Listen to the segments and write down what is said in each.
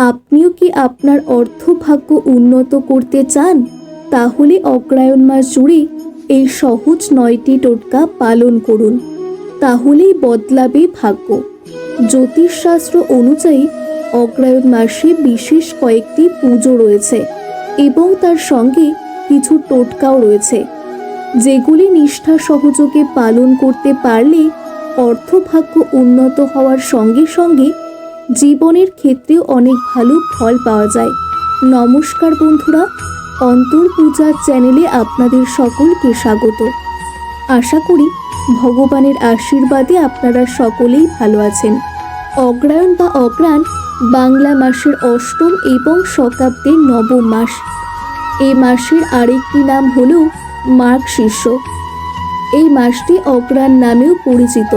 আপনিও কি আপনার অর্থভাগ্য উন্নত করতে চান? তাহলে অগ্রায়ণ মাস জুড়ে এই সহজ নয়টি টোটকা পালন করুন। তাহলেই বদলাবে ভাগ্য। জ্যোতিষশাস্ত্র অনুযায়ী অগ্রায়ণ মাসে বিশেষ কয়েকটি পুজো রয়েছে এবং তার সঙ্গে কিছু টোটকাও রয়েছে। যেগুলি নিষ্ঠা সহযোগে পালন করতে পারলে অর্থভাগ্য উন্নত হওয়ার সঙ্গে সঙ্গে জীবনের ক্ষেত্রেও অনেক ভালো ফল পাওয়া যায়। নমস্কার বন্ধুরা, অন্তর পূজার চ্যানেলে আপনাদের সকলকে স্বাগত। আশা করি ভগবানের আশীর্বাদে আপনারা সকলেই ভালো আছেন। অগ্রায়ণ বা অগ্রাণ বাংলা মাসের অষ্টম এবং শতাব্দীর নবম মাস। এই মাসের আরেকটি নাম হল মাঘ শীর্ষ এই মাসটি অগ্রাণ নামেও পরিচিত।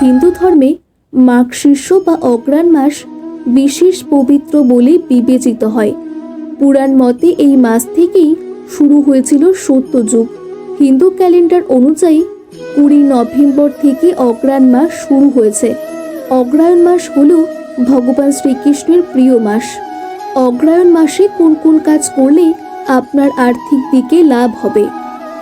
হিন্দু ধর্মে মাঘ শীর্ষ বা অগ্রাণ মাস বিশেষ পবিত্র বলে বিবেচিত হয়। পুরাণ মতে এই মাস থেকেই শুরু হয়েছিল সত্যযুগ হিন্দু ক্যালেন্ডার অনুযায়ী কুড়ি নভেম্বর থেকে অগ্রাণ মাস শুরু হয়েছে। অগ্রায়ণ মাস হল ভগবান শ্রীকৃষ্ণের প্রিয় মাস। অগ্রায়ণ মাসে কোন কোন কাজ করলে আপনার আর্থিক দিকে লাভ হবে?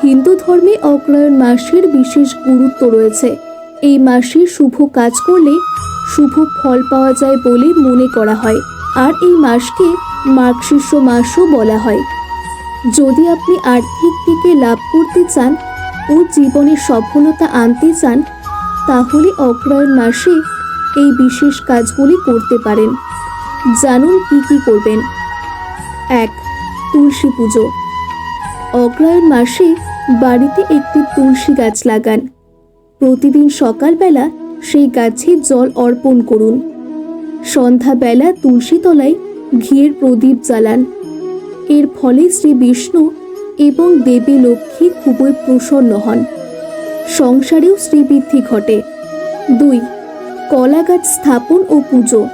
হিন্দু ধর্মে অগ্রায়ণ মাসের বিশেষ গুরুত্ব রয়েছে। এই মাসে শুভ কাজ করলে শুভ ফল পাওয়া যায় বলে মনে করা হয়। আর এই মাসকে মার্গশীর্ষ মাসও বলা হয়। যদি আপনি আর্থিক দিকে লাভ করতে চান ও জীবনে সফলতা আনতে চান, তাহলে অগ্রায়ণ মাসে এই বিশেষ কাজগুলি করতে পারেন। জানুন কি কি করবেন। এক, তুলসী পুজো। অগ্রায়ণ মাসে বাড়িতে একটি তুলসী গাছ লাগান। প্রতিদিন সকালবেলা সেই গাছে জল অর্পণ করুন। সন্ধ্যাবেলা তুলসী তলায় ঘিয়ের প্রদীপ জ্বালান। এর ফলে শ্রী বিষ্ণু এবং দেবী লক্ষ্মী খুবই প্রসন্ন হন। সংসারেও শ্রীবৃদ্ধি ঘটে। দুই কলা গাছ স্থাপন ও পুজো।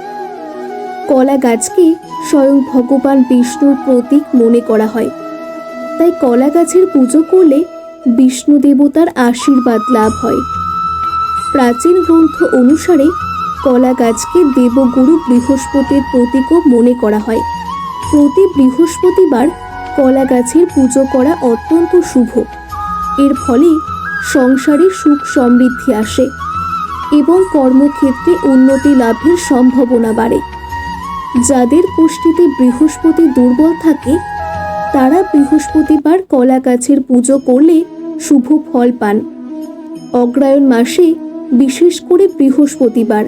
কলা গাছকে স্বয়ং ভগবান বিষ্ণুর প্রতীক মনে করা হয়। তাই কলা গাছের পুজো করলে বিষ্ণু দেবতার আশীর্বাদ লাভ হয়। প্রাচীন গ্রন্থ অনুসারে কলা গাছকে দেবগুরু বৃহস্পতির প্রতীকও মনে করা হয়। প্রতি বৃহস্পতিবার কলা গাছের পুজো করা অত্যন্ত শুভ। এর ফলে সংসারে সুখ সমৃদ্ধি আসে এবং কর্মক্ষেত্রে উন্নতি লাভের সম্ভাবনা বাড়ে। যাদের কুষ্টিতে বৃহস্পতি দুর্বল থাকে, তারা বৃহস্পতিবার কলা গাছের পুজো করলে শুভ ফল পান। অগ্রায়ণ মাসে বিশেষ করে বৃহস্পতিবার।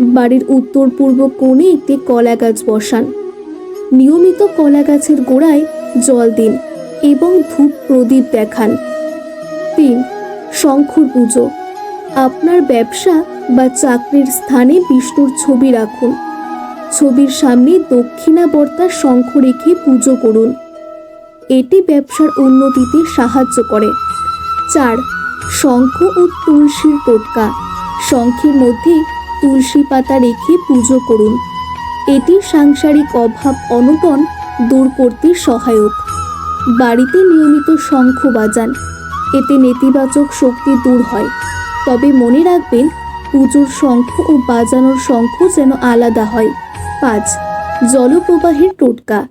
বাড়ির উত্তর পূর্ব কোণে একটি কলা গাছ বসান। নিয়মিত কলা গাছের গোড়ায় জল দিন এবং ধূপ প্রদীপ দেখান। তিন, শঙ্খর পুজো। আপনার ব্যবসা বা চাকরির স্থানে বিষ্ণুর ছবি রাখুন। ছবির সামনে দক্ষিণাবর্তার শঙ্খ রেখে পুজো করুন। এটি ব্যবসার উন্নতিতে সাহায্য করে। চার শঙ্খ ও তুলসীর টোটকা। শঙ্খের মধ্যে তুলসী পাতা রেখে পুজো করুন। এটি সাংসারিক অভাব অনটন দূর করতে সহায়ক। বাড়িতে নিয়মিত শঙ্খ বাজান। এতে নেতিবাচক শক্তি দূর হয়। তবে মনে রাখবেন, পুজোর শঙ্খ ও বাজানোর শঙ্খ যেন আলাদা হয়। পাঁচ, জলপ্রবাহের টোটকা।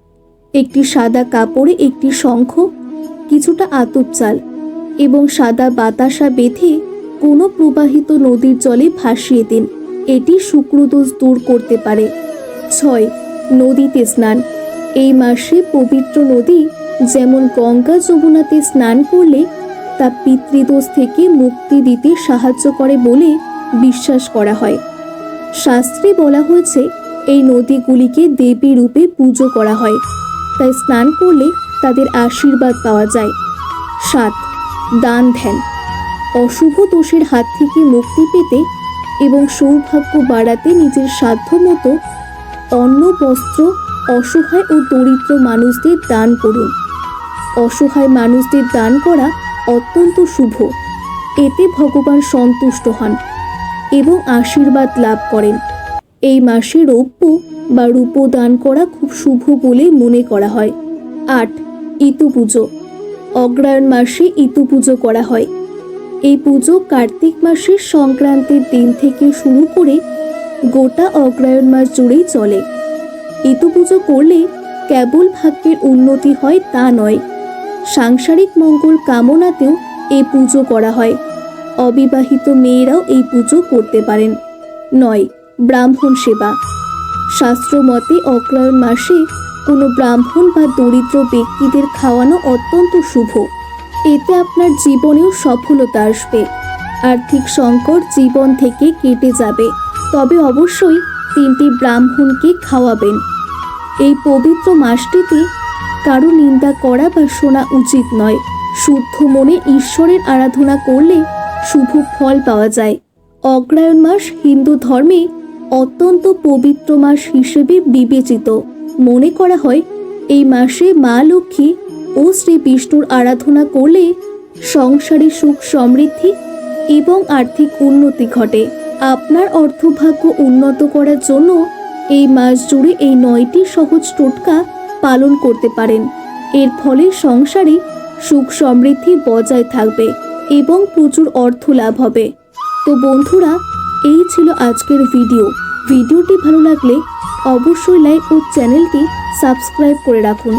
একটি সাদা কাপড়ে একটি শঙ্খ, কিছুটা আতপ চাল। এবং সাদা বাতাসা বেঁধে কোনো প্রবাহিত নদীর জলে ভাসিয়ে দিন। এটি শুক্রদোষ দূর করতে পারে। ছয়, নদীতে স্নান। এই মাসে পবিত্র নদী যেমন গঙ্গা যমুনাতে স্নান করলে তা পিতৃদোষ থেকে মুক্তি দিতে সাহায্য করে বলে বিশ্বাস করা হয়। শাস্ত্রে বলা হয়েছে, এই নদীগুলিকে দেবী রূপে পুজো করা হয়। তাই স্নান করলে তাদের আশীর্বাদ পাওয়া যায়। সাত দান ধ্যান অশুভ দোষের হাত থেকে মুক্তি পেতে এবং সৌভাগ্য বাড়াতে নিজের সাধ্য মতো অন্ন, বস্ত্র, অসহায় ও দরিদ্র মানুষদের দান করুন। অসহায় মানুষদের দান করা অত্যন্ত শুভ। এতে ভগবান সন্তুষ্ট হন এবং আশীর্বাদ লাভ করেন। এই মাসে রৌপ্য বা রূপ দান করা খুব শুভ বলে মনে করা হয়। আট, ইতু পুজো। অগ্রায়ণ মাসে ইতু পুজো করা হয়। এই পুজো কার্তিক মাসের সংক্রান্তির দিন থেকে শুরু করে গোটা অগ্রায়ণ মাস জুড়েই চলে। ইতু পুজো করলে কেবল ভাগ্যের উন্নতি হয় তা নয়, সাংসারিক মঙ্গল কামনাতেও এই পুজো করা হয়। অবিবাহিত মেয়েরাও এই পুজো করতে পারেন। নয়, ব্রাহ্মণ সেবা। শাস্ত্র মতে অগ্রহায়ণ মাসে কোনো ব্রাহ্মণ বা দরিদ্র ব্যক্তিদের খাওয়ানো অত্যন্ত শুভ। এতে আপনার জীবনেও সফলতা আসবে। আর্থিক সংকট জীবন থেকে কেটে যাবে। তবে অবশ্যই তিনটি ব্রাহ্মণকে খাওয়াবেন। এই পবিত্র মাসটিতে কারও নিন্দা করা বা শোনা উচিত নয়। শুদ্ধ মনে ঈশ্বরের আরাধনা করলে শুভ ফল পাওয়া যায়। অগ্রায়ণ মাস হিন্দু ধর্মে অত্যন্ত পবিত্র মাস হিসেবে বিবেচিত। মনে করা হয়, এই মাসে মা লক্ষ্মী ও শ্রী বিষ্ণুর আরাধনা করলে সংসারে সুখ সমৃদ্ধি এবং আর্থিক উন্নতি ঘটে। আপনার অর্থভাগ্য উন্নত করার জন্য এই মাস জুড়ে এই নয়টি সহজ টোটকা পালন করতে পারেন। এর ফলে সংসারে সুখ সমৃদ্ধি বজায় থাকবে এবং প্রচুর অর্থ লাভ হবে। তো বন্ধুরা, এই ছিল আজকের ভিডিও। ভিডিওটি ভালো লাগলে অবশ্যই লাইক ও চ্যানেলটি সাবস্ক্রাইব করে রাখুন।